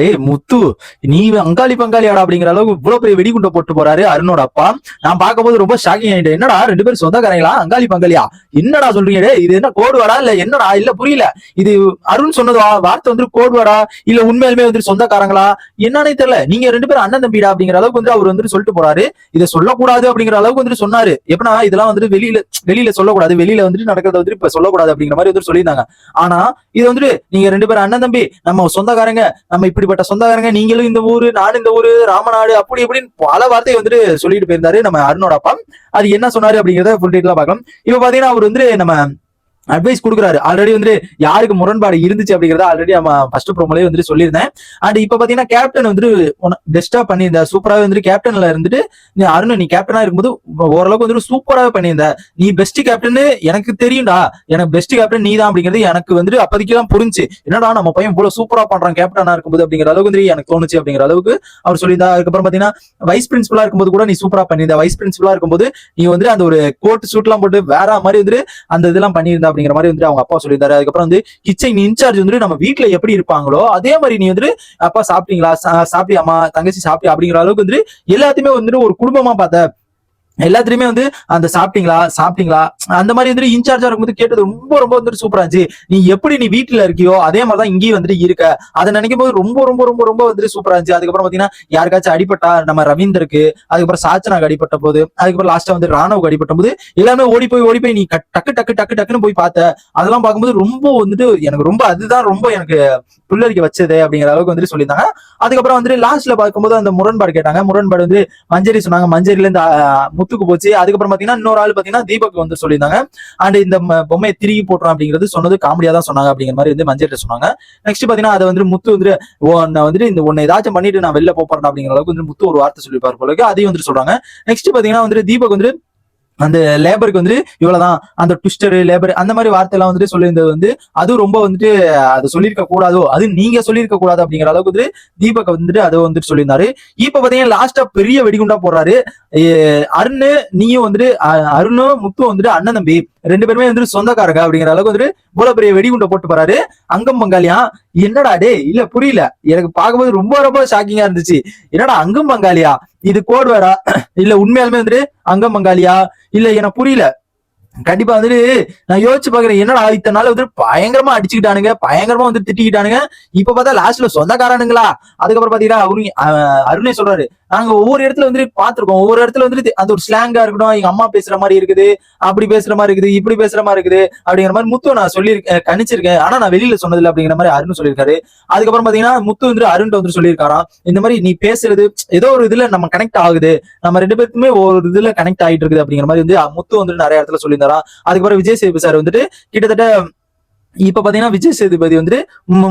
டே முத்து நீ அங்காளி பங்காளியாடா அப்படிங்கிற அளவுக்கு இவ்வளவு பெரிய வெடிகுண்டை போட்டு போறாரு அருணோட அப்பா. நான் பார்க்கும்போது ரொம்ப ஷாக்கிங் ஆயிட்டேன். என்னடா ரெண்டு பேரும் சொந்தக்காரங்களா? அங்காளி பங்காளியா? என்னடா சொல்றீங்க டே இது என்ன கோடு வாடா இல்ல என்னடா? இல்ல புரியல. இது அருண் சொன்னது? வார்த்தை வந்து கோடு வாடா இல்ல உண்மையிலுமே வந்து சொந்தக்காரங்களா? என்னன்னே தெரியல. நீங்க ரெண்டு பேரும் அண்ணன் தம்பிடா அப்படிங்கிற அளவுக்கு வந்து அவர் வந்து சொல்லிட்டு போறாரு. இதை சொல்லக்கூடாது அப்படிங்கிற அளவுக்கு வந்து சொன்னாரு. எப்படின்னா இதெல்லாம் வந்துட்டு வெளியில வெளியில சொல்லக்கூடாது. வெளியில வந்துட்டு நடக்கிறத வந்துட்டு இப்ப சொல்லக்கூடாது அப்படிங்கிற மாதிரி வந்து சொல்லியிருந்தாங்க. ஆனா இது வந்துட்டு நீங்க ரெண்டு பேரும் அண்ணன் தம்பி நம்ம சொந்தக்காரங்க நம்ம இப்படிப்பட்ட சொந்தக்காரங்க நீங்களும் இந்த ஊரு நானும் இந்த ஊரு ராமநாடு அப்படி இப்படின்னு பல வார்த்தையை வந்துட்டு சொல்லிட்டு போயிருந்தாரு நம்ம அருணோட அப்பா. அது என்ன சொன்னாரு அப்படிங்கிறத ஃபுல் டீட்டெயிலாக பார்க்கலாம். இப்ப பாத்தீங்கன்னா அவர் வந்து நம்ம அட்வைஸ் கொடுக்குறாரு. ஆல்ரெடி வந்து யாருக்கு முரண்பாடு இருந்துச்சு அப்படிங்கறத ஆல்ரெடி நம்ம ஃபர்ஸ்ட் ப்ரோமோலயே வந்துட்டு சொல்லியிருந்தேன். அண்ட் இப்ப பாத்தீங்கன்னா கேப்டன் வந்து பெஸ்டா பண்ணியிருந்த சூப்பராகவே வந்துட்டு கேப்டன்ல இருந்துட்டு நீ அருண் நீ கேப்டனா இருக்கும்போது ஓரளவுக்கு வந்துட்டு சூப்பராவே பண்ணியிருந்த. நீ பெஸ்ட் கேப்டன் எனக்கு தெரியும்டா. எனக்கு பெஸ்ட் கேப்டன் நீ தான் அப்படிங்கிறது எனக்கு வந்துட்டு அப்போதைக்கு தான் புரிஞ்சு. என்னடா நம்ம பையன் இவ்வளவு சூப்பரா பண்றான் கேப்டனா இருக்கும்போது அப்படிங்கிற அளவுக்கு வந்து எனக்கு தோணுச்சு அப்படிங்கிற அளவுக்கு அவர் சொல்லியிருந்தா. அதுக்கப்புறம் பாத்தீங்கன்னா வைஸ் பிரின்சிபலா இருக்கும்போது கூட நீ சூப்பரா பண்ணியிருந்த. வைஸ் பிரின்சிபலா இருக்கும்போது நீ வந்து அந்த ஒரு கோட் சூட் எல்லாம் போட்டு வேற மாதிரி வந்துட்டு அந்த இதெல்லாம் பண்ணியிருந்தா. அப்படிங்கிற மாதிரி வந்துட்டு அவங்க அப்பா சொல்லியிருந்தாரு. அதுக்கப்புறம் வந்து கிச்சன் இன்சார்ஜ் வந்துட்டு நம்ம வீட்டுல எப்படி இருப்பாங்களோ அதே மாதிரி நீ வந்துட்டு அப்பா சாப்பிட்டீங்களா? சா- தங்கச்சி சாப்பிட்டியா? அப்படிங்கிற அளவுக்கு வந்துட்டு எல்லாத்தையுமே வந்துட்டு ஒரு குடும்பமா பார்த்த எல்லாத்துலயுமே வந்து அந்த சாப்பிட்டீங்களா? சாப்பிட்டீங்களா? அந்த மாதிரி வந்துட்டு இன்சார்ஜா இருக்கும்போது கேட்டது ரொம்ப ரொம்ப வந்துட்டு சூப்பரா இருந்துச்சு. நீ எப்படி நீ வீட்டுல இருக்கியோ அதே மாதிரிதான் இங்கேயும் வந்துட்டு இருக்க. அதை நினைக்கும் போது ரொம்ப ரொம்ப ரொம்ப ரொம்ப வந்துட்டு சூப்பரா இருந்துச்சு. அதுக்கப்புறம் பாத்தீங்கன்னா யாருக்காச்சும் அடிபட்டா நம்ம ரவீந்தருக்கு அதுக்கப்புறம் சாச்சனாக்கு அடிபட்ட போது அதுக்கப்புறம் லாஸ்டா வந்து ராணவுக்கு அடிபட்ட போது எல்லாமே ஓடி போய் ஓடி போய் நீ டக்கு டக்கு டக்கு டக்குன்னு போய் பார்த்த. அதெல்லாம் பார்க்கும்போது ரொம்ப வந்துட்டு எனக்கு ரொம்ப அதுதான் ரொம்ப எனக்கு புல்லரிக்க வச்சது அப்படிங்கிற அளவுக்கு வந்துட்டு சொல்லியிருந்தாங்க. அதுக்கப்புறம் வந்துட்டு லாஸ்ட்ல பார்க்கும்போது அந்த முரண்பாடு கேட்டாங்க. முரண்பாடு வந்து மஞ்சரி சொன்னாங்க. மஞ்சரில இருந்து முத்துக்கு போச்சு. அதுக்கப்புறம் பாத்தீங்கன்னா இன்னொரு ஆள் பாத்தீங்கன்னா தீபக் வந்து சொல்லியிருந்தாங்க. அண்ட் இந்த பொம்மையை திருகி போட்டுறோம் அப்படிங்கிறது சொன்னது காமெடியா தான் சொன்னாங்க அப்படிங்கிற மாதிரி வந்து மஞ்சள் சொன்னாங்க. நெக்ஸ்ட் பாத்தீங்கன்னா அதை வந்து முத்து வந்து நான் வந்துட்டு இந்த ஒன்னு ஏதாச்சும் பண்ணிட்டு நான் வெளில போறேன் அப்படிங்கிற அளவுக்கு வந்து முத்து ஒரு வார்த்தை சொல்லிப்பாரு போல அதையும் வந்துட்டு சொல்றாங்க. நெக்ஸ்ட் பாத்தீங்கன்னா வந்துட்டு தீபக் வந்து அந்த லேபருக்கு வந்துட்டு இவ்வளவுதான். அந்த ட்விஸ்டர் லேபர் அந்த மாதிரி வார்த்தை எல்லாம் வந்துட்டு சொல்லியிருந்தது வந்து அது ரொம்ப வந்துட்டு அதை சொல்லியிருக்க கூடாதோ அது நீங்க சொல்லியிருக்க கூடாது அப்படிங்கிற அளவுக்கு வந்து தீபக் வந்துட்டு அதை வந்துட்டு சொல்லியிருந்தாரு. இப்ப பாத்தீங்கன்னா லாஸ்டா பெரிய வெடிகுண்டா போடுறாரு. அருண் நீயும் வந்துட்டு அ- அருணும் முத்தும் வந்துட்டு அண்ணன் தம்பி. ரெண்டு பேருமே வந்துட்டு சொந்தக்காரங்க அப்படிங்கிற அளவுக்கு வந்துட்டு இவ்வளவு பெரிய வெடிகுண்டை போட்டு போறாரு. அங்கம் பங்காளியா? என்னடா டே இல்ல புரியல. எனக்கு பார்க்கும்போது ரொம்ப ரொம்ப ஷாக்கிங்கா இருந்துச்சு. என்னடா அங்கம் பங்காளியா? இது கோட் வேறா? இல்ல உண்மையாலுமே வந்துட்டு அங்கம் பங்காளியா? இல்ல எனக்கு புரியல. கண்டிப்பா வந்துட்டு நான் யோசிச்சு பாக்குறேன் என்னடா இத்தனை நாள் வந்துட்டு பயங்கரமா அடிச்சுக்கிட்டானுங்க பயங்கரமா வந்து திட்டிக்கிட்டானுங்க. இப்ப பார்த்தா லாஸ்ட்ல சொந்தக்காரனுங்களா? அதுக்கப்புறம் பாத்தீங்கன்னா அவரு அஹ், அருணே சொல்றாரு நாங்க ஒவ்வொரு இடத்துல வந்துட்டு பாத்திருக்கோம் ஒவ்வொரு இடத்துல வந்துட்டு அந்த ஒரு ஸ்லாங்கா இருக்கட்டும் எங்க அம்மா பேசுற மாதிரி இருக்குது அப்படி பேசுற மாதிரி இருக்குது இப்படி பேசுற மாதிரி இருக்குது அப்படிங்கிற மாதிரி முத்து நான் சொல்லியிருக்கேன் கணிச்சிருக்கேன். ஆனா நான் வெளியில சொன்னதில்லை அப்படிங்கிற மாதிரி அருண் சொல்லியிருக்காரு. அதுக்கப்புறம் பாத்தீங்கன்னா முத்து வந்து அருண் வந்து சொல்லியிருக்காராம். இந்த மாதிரி நீ பேசுறது ஏதோ ஒரு இதுல நம்ம கனெக்ட் ஆகுது. நம்ம ரெண்டு பேருக்குமே ஒரு இதுல கனெக்ட் ஆயிட்டு இருக்குது அப்படிங்கிற மாதிரி வந்து முத்து வந்துட்டு நிறைய இடத்துல சொல்லியிருந்தாராம். அதுக்கப்புறம் விஜய் சேபி சார் வந்துட்டு கிட்டத்தட்ட இப்ப பாத்தீங்கன்னா விஜய் சேதுபதி வந்துட்டு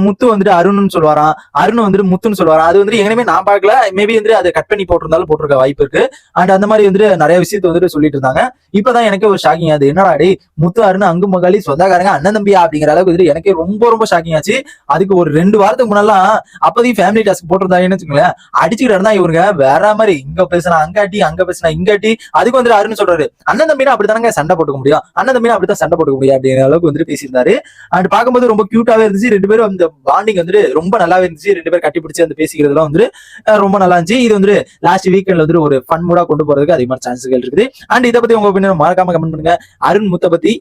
முத்து வந்துட்டு அருண்னு சொல்லுவாராம். அருண் வந்துட்டு முத்துன்னு சொல்லுவாராம். அது வந்துட்டு எங்கேயுமே நான் பார்க்கல. மேபி வந்து அதை கட் பண்ணி போட்டிருந்தாலும் போட்டிருக்க வாய்ப்பு இருக்கு. அண்ட் அந்த மாதிரி வந்துட்டு நிறைய விஷயத்த வந்துட்டு சொல்லிட்டு இருந்தாங்க. இப்பதான் எனக்கு ஒரு ஷாக்கிங் அது என்னடா டேய் முத்து அருண் அங்கு மகாலி சொந்தக்காரங்க அண்ணன் தம்பியா அப்படிங்கிற அளவுக்கு வந்துட்டு எனக்கே ரொம்ப ரொம்ப ஷாக்கிங் ஆச்சு. அதுக்கு ஒரு ரெண்டு வாரத்துக்கு முன்னெல்லாம் அப்போதையும் ஃபேமிலி டாஸ்க் போட்டிருந்தாங்கன்னு வச்சுக்கோங்களேன். அடிச்சுக்கிட்டு இருந்தா இவருங்க வேற மாதிரி இங்க பேசினா அங்காட்டி அங்க பேசினா இங்காட்டி அதுக்கு வந்துட்டு அருண் சொல்றாரு அண்ணன் தம்பினா அப்படித்தானங்க சண்டை போட்டுக்க முடியும்? அண்ணன் தம்பினா அப்படித்தான் சண்டை போட்டுக்க முடியும்? அப்படிங்கிற அளவுக்கு வந்துட்டு பேசியிருந்தாரு. அண்ட் பார்க்கும்போது ரொம்ப கியூட்டாவே இருந்துச்சு. ரெண்டு பேரும் அந்த பாண்டிங் வந்துட்டு ரொம்ப நல்லாவே இருந்துச்சு. ரெண்டு பேரும் கட்டி பிடிச்சி அந்த பேசிக்கிறதுலாம் வந்து ரொம்ப நல்லா இருந்துச்சு. இது வந்து லாஸ்ட் வீக்கெண்ட்ல வந்துட்டு ஒரு ஃபன் மூடா கொண்டு போறதுக்கு அதிகமான சான்ஸ்கள் இருக்குது. அண்ட் இதை பத்தி உங்க ஒப்பீனியன் மறக்காம கமெண்ட் பண்ணுங்க. அருண் முத்த பத்தி